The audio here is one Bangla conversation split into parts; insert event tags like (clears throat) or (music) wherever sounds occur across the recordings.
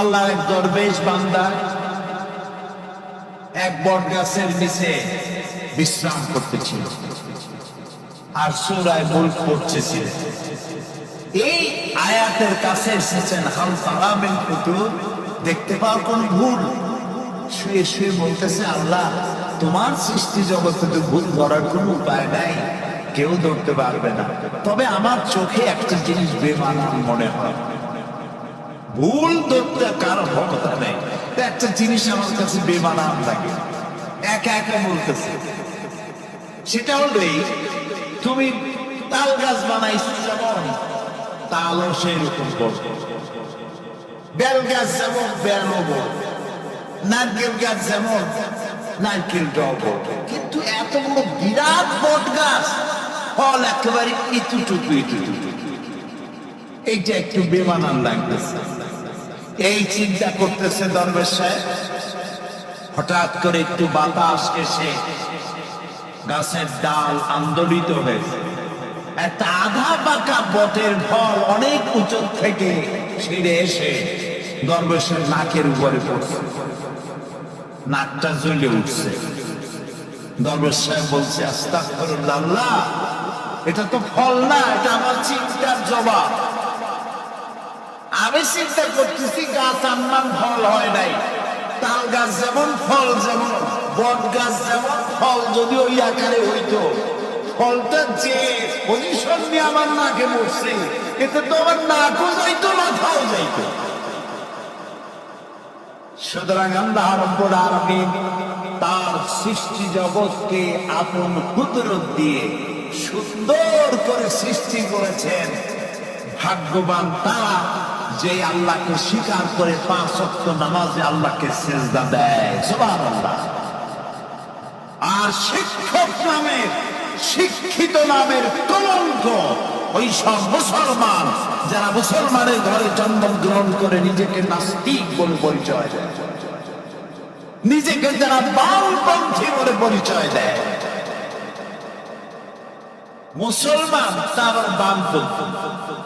আল্লাহ এক দরবেশ বান্দা, এক বট গাছের নিচে বিশ্রাম করতেছিল আর সুরায় মুল্ক পড়তেছিল এই আয়াতের কাছে এসেছেন, হাল তারামেন কুতুব দেখতে পাও কোন ভুল শুয়ে শুয়ে বলতেছে, আল্লাহ, তোমার সৃষ্টি জগতে তো ভুল ধরার কোনো উপায় নাই, কেউ ধরতে পারবে না। তবে আমার চোখে একটা জিনিস বেমানান মনে হয়। ভুল ধরতে কারও ক্ষমতা নেই। একটা জিনিস আমার কাছে বেমানান লাগে। একা একা বলতেছে। সেটা হলো এই, তুমি তাল গাছ বানাইছো যেমন তালও সেই রকম বড়। বেল গাছ যেমন বড়। নারকেল গাছ যেমন নারকেলটাও বড়। কিন্তু এত বড় বিরাট বট গাছ ফল একেবারে ইতুটুকু ইতুটুকু এইটা একটু বেমানান লাগতেছে। এই চিন্তা করতেছে দরবেশ হঠাৎ করে একটু বাতাস এসে গাছের ডাল আন্দোলিত হয়েছে। একটা আধা পাকা বটের ফল অনেক উঁচু থেকে ছিঁড়ে এসে দরবেশের নাকের উপরে পড়ছে। নাকটা জ্বলে উঠছে। দরবেশ সাহেব বলছে, আস্তাগফিরুল্লাহ, আল্লাহ, এটা তো ফল না, এটা আমার চিন্তার জবাব। আমি চিন্তা করতেছি, গাছ আনমান ফল হয় নাই। তাল গাছ যেমন ফল, যেমন বট গাছ যেমন ফল যদি ওই আকারে হইতো। ফলটা যে পজিশন নিয়ে আমার নাকে বসছে, এতে তো আমার নাকও যাইতো, মাথাও যাইতো। সুতরাং আল্লাহ রব্বুল আলামিন তার সৃষ্টি জগৎকে আপন কুদরত দিয়ে সুন্দর করে সৃষ্টি করেছেন। ভাগ্যবান তারা যে আল্লাহকে স্বীকার করে পাঁচ ওয়াক্ত নামাজে আল্লাহকে সেজদা দেয়। সুবহানাল্লাহ। আর শিক্ষক নামের, শিক্ষিত নামের কলঙ্ক ওই সব মুসলমান, যারা মুসলমানের ঘরে জন্মগ্রহণ করে নিজেকে নাস্তিক বলে পরিচয় দেয়। নিজেকে যারা বামপন্থী বলে পরিচয় দেয়। মুসলমান, তার বামপন্থী।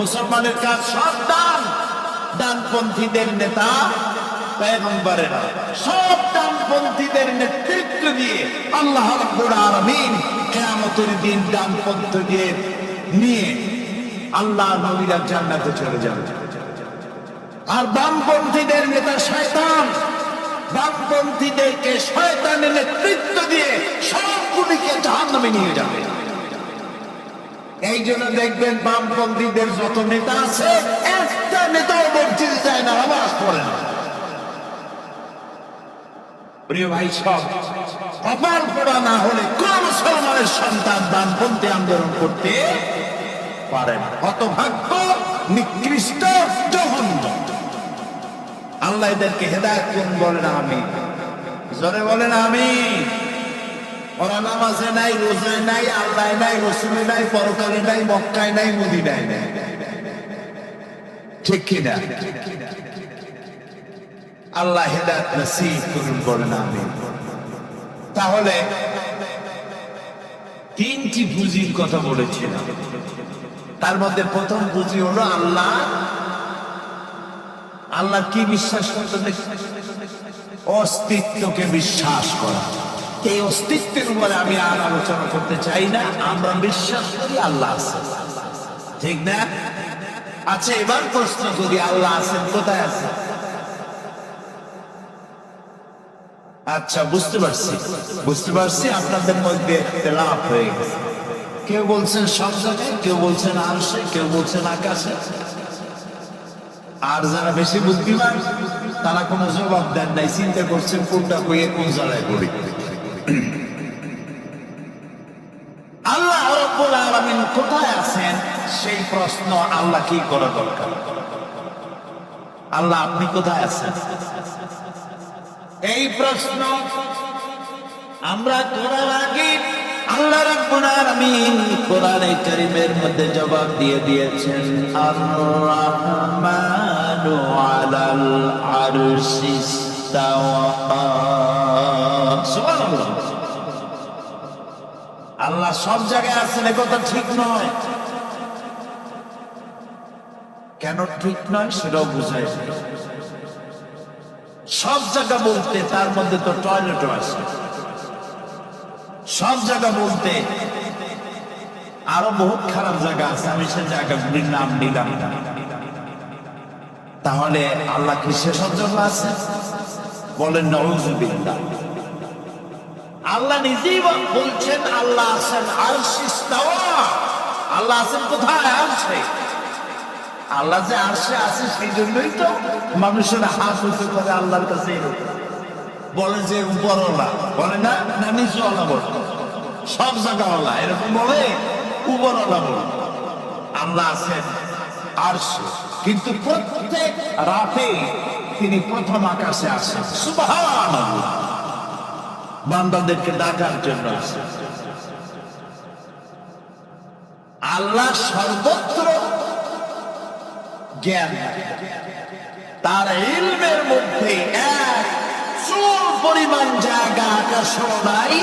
মুসলমানের কাজ সব ডান ডানপন্থীদের নেতা পেগম্বরেরা সব ডানপন্থীদের নেতৃত্ব দিয়ে আল্লাহ রাব্বুল আলামিন কিয়ামতের দিন ডানপন্থ দিয়ে নিয়ে আল্লাহ নবীরা জান্নাতে চলে যাবে আর বামপন্থীদের নেতা শয়তান। বামপন্থীদেরকে শয়তানের নেতৃত্ব দিয়ে সবগুলিকে জাহান্নামে নিয়ে যাবে। এই জন্য দেখবেন বামপন্থীদের যত নেতা আছে, একটা নেতাও মসজিদে যায় না আওয়াজ পড়ে না। প্রিয় ভাই, সব কপাল পড়া না হলে কোন মুসলমানের সন্তান বামপন্থী আন্দোলন করতে পারে না। হতভাগ্য নিকৃষ্ট, জঘন্য। আল্লাহ এদেরকে হেদায়ত করুন, বলেন আমি জোরে বলেন আমি ওরা নামাজে নাই রোজায় নাই আল্লাহ নাই রসুলে নাই, পরকালে নাই, মক্কায় নাই, মদিনায় নাই। ঠিক কিনা? আল্লাহ হেদায়ত নসিব করুন বলেন আমি তাহলে তিনটি পুঁজির কথা বলেছিলাম। তার মধ্যে প্রথম পুঁজি হলো আল্লাহ। আল্লাহ কি বিশ্বাস করতে অস্তিত্বকে বিশ্বাস করা। এই অস্তিত্বের উপরে আমি আর আলোচনা করতে চাই না, আমরা বিশ্বাস করি আল্লাহ আছে। ঠিক না? আচ্ছা এবার প্রশ্ন করি, আল্লাহ আছেন, কোথায় আছে আচ্ছা বুঝতে পারছি। বুঝতে পারছি, আপনাদের মধ্যে লাভ হয়ে গেছে। কেউ বলছেন জায়গায় কেউ বলছেন আরশে, কেউ বলছেন আকাশে। আর যারা বেশি বুদ্ধিমান, তারা কোনো জবাব দেন নাই, চিন্তা করছেন কোনটা কইয়ে কোন জায়গায় করি। (clears throat) আল্লাহ কোথায় আছেন? সেই প্রশ্ন আল্লাহ কি করা দরকার? আল্লাহ আপনি কোথায় আছেন? এই প্রশ্ন আমরা করার আগে জবাব দিয়ে দিয়েছেন আর রহমানু আলাল আরশি সুবহানাল্লাহ। আল্লাহ সব জায়গায় আছেন কথা ঠিক নয়। কেন ঠিক নয় সেটাও বুঝাই সব জায়গা বলতে তার মধ্যে তো টয়লেটও আছে। সব জায়গা বলতে আরও বহুত খারাপ জায়গা আছে, আমি সে জায়গাগুলির নাম নিলাম তাহলে আল্লাহ কি সেসব জায়গা আছে বলেন নজুবিল্লাহ আল্লাহ নিজেই বলছেন, আল্লাহ আছেন তাওয়া। আল্লাহ আছেন কোথায়? আসে আল্লাহ যে আরশে আছে সেই জন্যই তো মানুষের হাত উঁচু করে আল্লাহর কাছে। বলে যে উপরওয়ালা। বলে না না, নিচুওয়ালা বলে। সব জায়গাওয়ালা, এরকম বলে, উপরওয়ালা বলে। আল্লাহ আছেন আরশে। কিন্তু প্রত্যেক রাতে তিনি প্রথম আকাশে আসেন। সুবহানাল্লাহ। বান্দাদেরকে ডাকার জন্য আসে আল্লাহ সর্বত্র জ্ঞান তার ইলমের মধ্যে এক পরিমাণ জায়গা আকাশও নাই,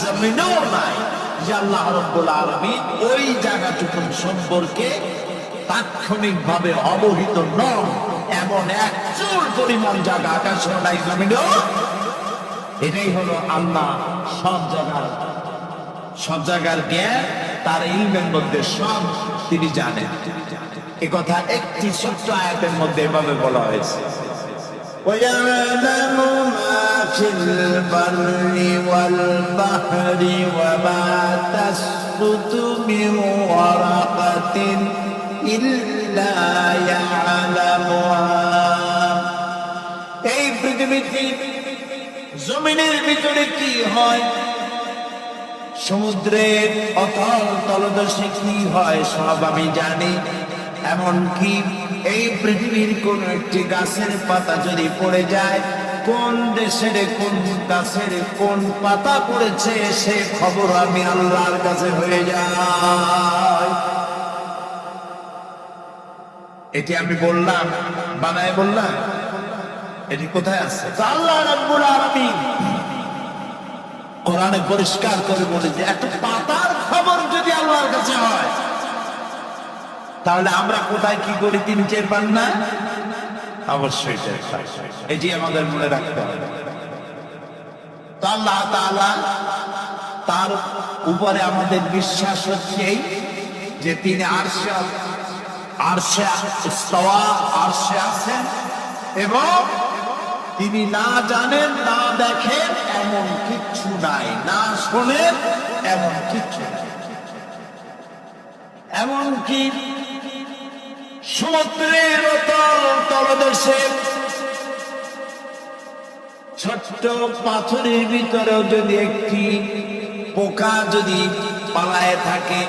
জমিনও নাই। আল্লাহ রব্বুল আলামিন ওই জায়গাটুকু সম্পর্কে তাৎক্ষণিক ভাবে অবহিত নন। এমন এক চুল পরিমাণ জায়গা আকাশও নাই, জমিনও এটাই হলো আল্লাহ সব জায়গার সব জায়গার জ্ঞান তার ইলমের মধ্যে সব তিনি জানেন এ কথা একটি ছোট্ট আয়াতের মধ্যে এভাবে বলা হয়েছে ويعلم ما في البر والبحر وما تسقط من ورقة إلا يعلمها এই পৃথিবীতে জমিনের ভিতরে কি হয়? সমুদ্রের অতল তলদশে কি হয় সব আমি জানি। এমনকি এই পৃথিবীর কোন একটি গাছের পাতা যদি পড়ে যায়, কোন দেশের কোন গাছের কোন পাতা পড়েছে সে খবর আমি আল্লাহর কাছে হয়ে যায় এটি আমি বললাম বানায় বললাম এটি কোথায় আছে? আল্লাহ রাব্বুল আলামিন কোরআনে পরিষ্কার করে বলে যে একটা পাতার খবর যদি আল্লাহর কাছে হয়, তাহলে আমরা কোথায় কি করি তিন চার পান না? অবশ্যই। এটি আমাদের মনে রাখতে হবে। তো আল্লাহ তাআলা তার উপরে আমাদের বিশ্বাস হচ্ছে এই যে, তিনি আরশে আরশে ইস্তাওয়া, আরশে আছেন এবং তিনি না জানেন, না দেখেন, এমন কিচ্ছু নাই। না শোনেন, এমন কিচ্ছু এমনকি সমুদ্রের তল তলদেশে ছোট্ট পাথরের ভিতরেও যদি একটি পোকা যদি পালায় থাকে,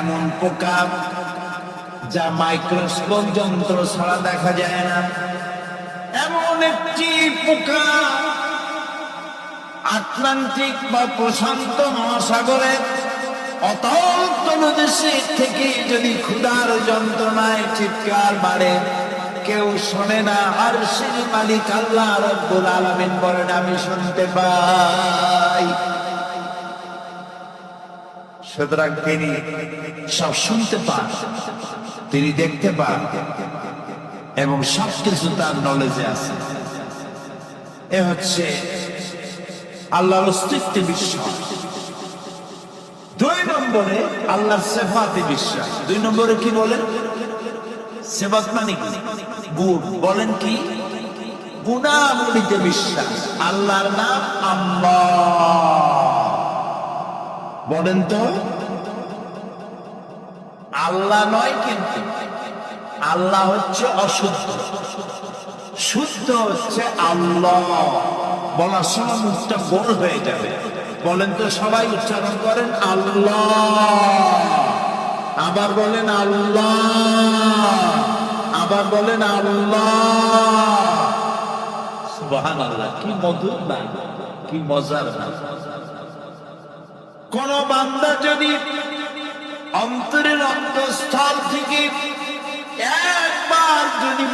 এমন পোকা যা মাইক্রোস্কোপ যন্ত্র ছাড়া দেখা যায় না। একটি পোকা আটলান্টিক বা প্রশান্ত মহাসাগরে অতল থেকে যদি ক্ষুধার যন্ত্রণায় চিৎকার বাড়ে, কেউ শোনে না আর সেই মালিক আল্লাহ রব্বুল আলামিন বলেন, আমি শুনতে পাই। সুতরাং তিনি সব শুনতে পান, তিনি দেখতে পান। এবং সবকিছু তার নলেজে আছে। এ হচ্ছে আল্লাহর অস্তিত্বে বিশ্বাস। দুই নম্বরে আল্লাহর সেফাতে বিশ্বাস। দুই নম্বরে কি বলেন সেবাত মানে কি? গুণ। বলেন কি? গুণাবলীতে বিশ্বাস। আল্লাহর নাম আল্লাহ। বলেন তো? আল্লাহ নয় কিন্তু। আল্লাহ হচ্ছে অশুদ্ধ। শুদ্ধ হচ্ছে আল্লাহ। বলার সময় মুখটা গোল হয়ে যাবে। বলেন তো সবাই উচ্চারণ করেন, আল্লাহ। আবার বলেন, আল্লাহ। আবার বলেন, আল্লাহ। আল্লাহ কি মধুর না কি মজার না কোন বান্দা যদি অন্তরের অন্তঃস্থল থেকে একবার যদি